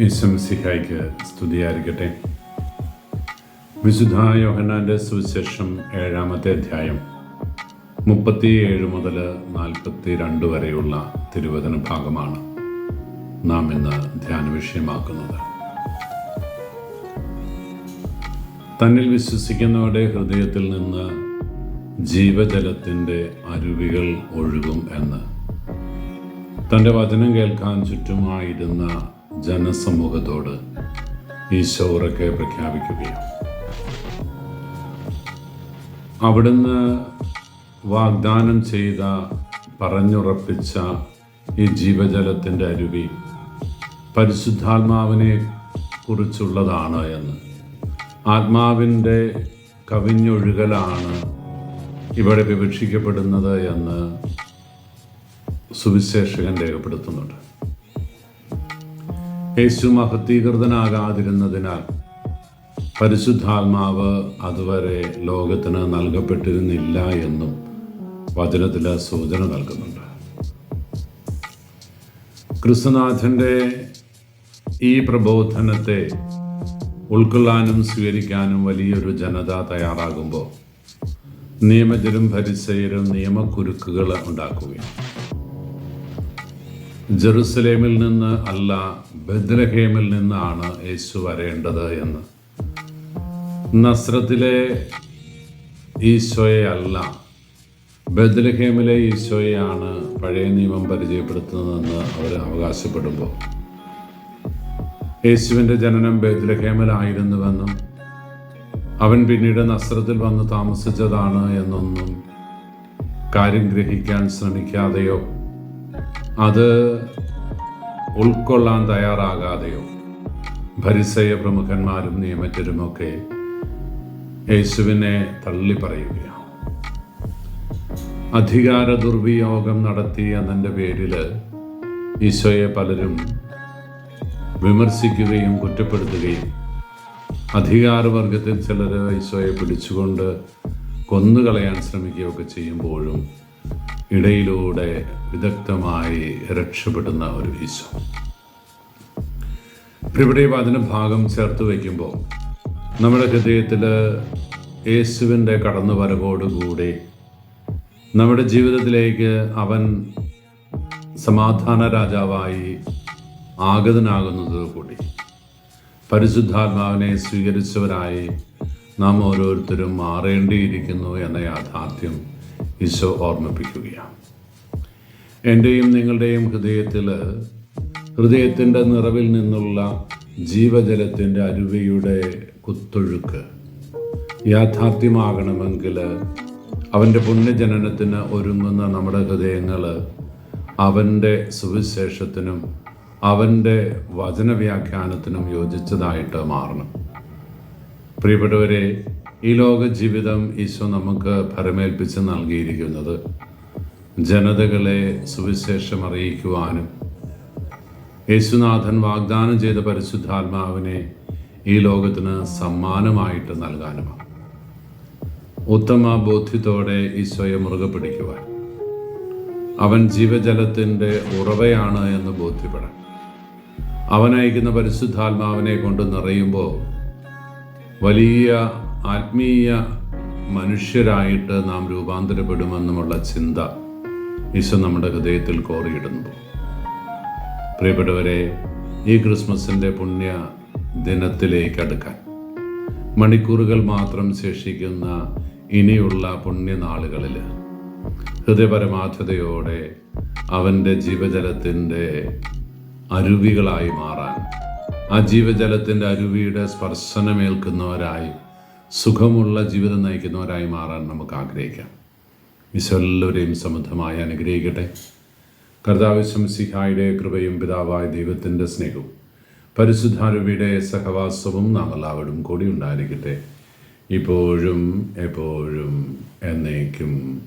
ഈശംസിഹായ്ക്ക് സ്തുതിയായിരിക്കട്ടെ. വിശുദ്ധ യോഹനാന്റെ സുവിശേഷം ഏഴാമത്തെ അധ്യായം മുപ്പത്തിയേഴ് മുതൽ നാൽപ്പത്തി രണ്ട് വരെയുള്ള തിരുവചന ഭാഗമാണ് നാം ഇന്ന് ധ്യാന വിഷയമാക്കുന്നത്. തന്നിൽ വിശ്വസിക്കുന്നവരുടെ ഹൃദയത്തിൽ നിന്ന് ജീവജലത്തിന്റെ അരുവികൾ ഒഴുകും എന്ന്. തന്റെ വചനം കേൾക്കാൻ ചുറ്റുമായിരുന്ന ജനസമൂഹത്തോട് ഈശോ ഉറക്കെ പ്രഖ്യാപിക്കുകയാണ് അവിടുന്ന് വാഗ്ദാനം ചെയ്ത പറഞ്ഞുറപ്പിച്ച ഈ ജീവജലത്തിന്റെ അരുവി പരിശുദ്ധാത്മാവിനെ കുറിച്ചുള്ളതാണ് എന്ന്. ആത്മാവിന്റെ കവിഞ്ഞൊഴുകലാണ് ഇവിടെ വിവക്ഷിക്കപ്പെടുന്നത് എന്ന് സുവിശേഷകൻ രേഖപ്പെടുത്തുന്നുണ്ട്. യേശു മഹത്വീകൃതനാകാതിരുന്നതിനാൽ പരിശുദ്ധാത്മാവ് അതുവരെ ലോകത്തിന് നൽകപ്പെട്ടിരുന്നില്ല എന്നും വചനത്തിൽ സൂചന നൽകുന്നുണ്ട്. ക്രിസ്തുനാഥന്റെ ഈ പ്രബോധനത്തെ ഉൾക്കൊള്ളാനും സ്വീകരിക്കാനും വലിയൊരു ജനത തയ്യാറാകുമ്പോൾ നിയമജരും പരിസയരും നിയമക്കുരുക്കുകൾ ഉണ്ടാക്കുകയും ജെറുസലേമിൽ നിന്ന് അല്ല ബദ്രഹേമിൽ നിന്നാണ് യേശു വരേണ്ടത് എന്ന്. നസ്രത്തിലെ ഈശോയെ അല്ല ബദ്രഹേമിലെ ഈശോയെയാണ് പഴയ നിയമം പരിചയപ്പെടുത്തുന്നതെന്ന് അവർ അവകാശപ്പെടുമ്പോൾ. യേശുവിന്റെ ജനനം ബദ്രഹേമിലായിരുന്നുവെന്നും അവൻ പിന്നീട് നസ്രത്തിൽ വന്ന് താമസിച്ചതാണ് എന്നൊന്നും കാര്യം ഗ്രഹിക്കാൻ ശ്രമിക്കാതെയോ അത് ഉൾക്കൊള്ളാൻ തയ്യാറാകാതെയോ ഭരിസയ പ്രമുഖന്മാരും നിയമജരുമൊക്കെ യേശുവിനെ തള്ളി പറയുകയാണ്. അധികാര ദുർവിയോഗം നടത്തി എന്നതിന്റെ പേരിൽ ഈശോയെ പലരും വിമർശിക്കുകയും കുറ്റപ്പെടുത്തുകയും അധികാരവർഗത്തിൽ ചിലർ ഈശോയെ പിടിച്ചുകൊണ്ട് കൊന്നുകളയാൻ ശ്രമിക്കുകയൊക്കെ ചെയ്യുമ്പോഴും ഇടയിലൂടെ വിദഗ്ധമായി രക്ഷപ്പെടുന്ന ഒരു ഈശോ. ഇവിടെ അതിന് ഭാഗം ചേർത്ത് വയ്ക്കുമ്പോൾ നമ്മുടെ ഹൃദയത്തിൽ യേശുവിന്റെ കടന്നു വരവോടുകൂടി നമ്മുടെ ജീവിതത്തിലേക്ക് അവൻ സമാധാന രാജാവായി ആഗതനാകുന്നത് കൂടി പരിശുദ്ധാത്മാവിനെ സ്വീകരിച്ചവരായി നാം ഓരോരുത്തരും മാറേണ്ടിയിരിക്കുന്നു എന്ന യാഥാർത്ഥ്യം ഈശോ ഓർമ്മിപ്പിക്കുകയാണ്. എന്റെയും നിങ്ങളുടെയും ഹൃദയത്തിൽ ഹൃദയത്തിന്റെ നിറവിൽ നിന്നുള്ള ജീവജലത്തിന്റെ അരുവിയുടെ കുത്തൊഴുക്ക് യാഥാർത്ഥ്യമാകണമെങ്കിൽ അവന്റെ പുണ്യജനനത്തിന് ഒരുങ്ങുന്ന നമ്മുടെ ഹൃദയങ്ങൾ അവന്റെ സുവിശേഷത്തിനും അവന്റെ വചനവ്യാഖ്യാനത്തിനും യോജിച്ചതായിട്ട് മാറണം. പ്രിയപ്പെട്ടവരെ ഈ ലോക ജീവിതം ഈശോ നമുക്ക് ഭരമേൽപ്പിച്ച് നൽകിയിരിക്കുന്നത് ജനതകളെ സുവിശേഷം അറിയിക്കുവാനും യേശുനാഥൻ വാഗ്ദാനം ചെയ്ത പരിശുദ്ധാത്മാവിനെ ഈ ലോകത്തിന് സമ്മാനമായിട്ട് നൽകാനുമാണ്. ഉത്തമ ബോധ്യത്തോടെ ഈശോയെ മുറുകെ പിടിക്കുവാൻ. അവൻ ജീവജലത്തിന്റെ ഉറവയാണ് എന്ന് ബോധ്യപ്പെടാൻ. അവൻ അയക്കുന്ന പരിശുദ്ധാത്മാവിനെ കൊണ്ട് നിറയുമ്പോൾ വലിയ ആത്മീയ മനുഷ്യരായിട്ട് നാം രൂപാന്തരപ്പെടുമെന്നുമുള്ള ചിന്ത ഈശോ നമ്മുടെ ഹൃദയത്തിൽ കോറിയിടുന്നു. പ്രിയപ്പെട്ടവരെ ഈ ക്രിസ്മസിന്റെ പുണ്യ ദിനത്തിലേക്ക് അടുക്കാൻ മണിക്കൂറുകൾ മാത്രം ശേഷിക്കുന്ന ഇനിയുള്ള പുണ്യനാളുകളിൽ ഹൃദയപരമാർത്ഥതയോടെ അവന്റെ ജീവജലത്തിന്റെ അരുവികളായി മാറാൻ ആ ജീവജലത്തിന്റെ അരുവിയുടെ സ്പർശനമേൽക്കുന്നവരായി സുഖമുള്ള ജീവിതം നയിക്കുന്നവരായി മാറാൻ നമുക്ക് ആഗ്രഹിക്കാം. ഈശോല്ലാവരെയും സമൃദ്ധമായി അനുഗ്രഹിക്കട്ടെ. കർത്താവ് ശംസിഹായുടെ കൃപയും പിതാവായ ദൈവത്തിന്റെ സ്നേഹവും പരിശുദ്ധാരൂപിയുടെ സഹവാസവും നാം എല്ലാവരും കൂടി ഉണ്ടായിരിക്കട്ടെ. ഇപ്പോഴും എപ്പോഴും എന്നേക്കും.